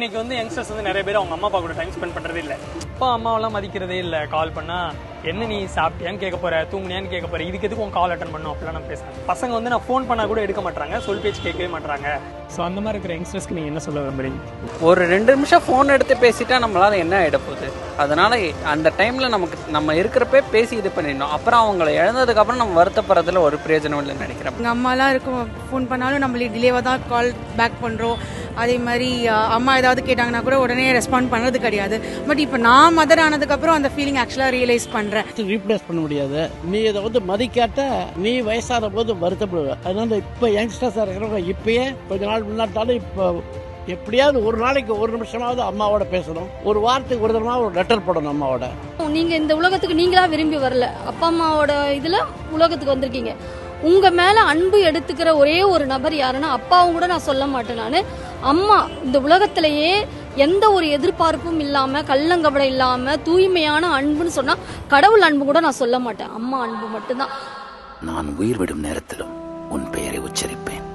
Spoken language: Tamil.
இன்னைக்கு வந்து யங்ஸ்டர்ஸ் வந்து நிறைய பேர் அவங்க அம்மா அப்பா கூட டைம் ஸ்பெண்ட் பண்றதே இல்ல. அப்பா அம்மாவெல்லாம் மதிக்கிறதே இல்ல. கால் பண்ணா என்ன நீ சாப்பிட்டியான்னு கேட்க போற? தூங்குனியான்னு கேட்க போற? இதுக்கு எதுக்கு உன் கால் அட்டன் பண்ணும்? அப்படிலாம் நான் பேசுறேன் பசங்க வந்து நான் ஃபோன் பண்ணா கூட எடுக்க மாட்டாங்க சொல் பேச்சு கேட்கவே மாட்டாங்க ஸோ அந்த மாதிரி இருக்கிற யங்ஸ்டர்ஸ்க்கு நீங்க என்ன சொல்ல விரும்புறீங்க? ஒரு ரெண்டு நிமிஷம் ஃபோன் எடுத்து பேசிட்டா நம்மளால என்ன ஆயிட போகுது? அதனால அந்த டைம்ல நமக்கு நம்ம இருக்கிறப்பே பேசி இது பண்ணிடணும். அப்புறம் அவங்கள இழந்ததுக்கு அப்புறம் நம்ம வருத்தப்படுறதுல ஒரு பிரயோஜனம் இல்லைன்னு நினைக்கிறேன். எங்கள் அம்மாலாம் இருக்கும் ஃபோன் பண்ணாலும் நம்மளே டிலேவாக தான் கால் பேக் பண்ணுறோம் அதே மாதிரி அம்மா ஏதாவது கேட்டாங்கன்னா கூட உடனே ரெஸ்பாண்ட் பண்ணுறது கிடையாது. பட் இப்போ நான் மதர் ஆனதுக்கப்புறம் அந்த ஃபீலிங் ஆக்சுவலாக ரியலைஸ் பண்ணுறேன் ரீப்ளேஸ் பண்ண முடியாது. நீ இதை வந்து மதிக்காட்ட நீ வயசான போது வருத்தப்படுவ. அதனால இப்போ யங்ஸ்டர்ஸாக இருக்கிறவங்க இப்பயே கொஞ்ச நாள் முன்னாட்டாலும் இப்போ எப்படியாவது ஒரு நாளைக்கு ஒரு நிமிஷமாவது அம்மாவோட பேசணும். ஒரு வாரத்துக்கு ஒரு தடவை ஒரு லெட்டர் போடணும் அம்மாவோட. நீங்க இந்த உலகத்துக்கு நீங்களா விரும்பி வரல. அப்பா அம்மாவோட இதுல உலகத்துக்கு வந்திருக்கீங்க. உங்க மேல அன்பு எடுத்துக்கிற ஒரே ஒரு நபர் யாருன்னா அப்பாவும் கூட நான் சொல்ல மாட்டேன் நானு. அம்மா இந்த உலகத்திலேயே எந்த ஒரு எதிர்பார்ப்பும் இல்லாம கள்ளங்கவடை இல்லாம தூய்மையான அன்புன்னு சொன்னா கடவுள் அன்பு கூட நான் சொல்ல மாட்டேன். அம்மா அன்பு மட்டும்தான். நான் உயிர் விடும் நேரத்திலும் உன் பெயரை உச்சரிப்பேன்.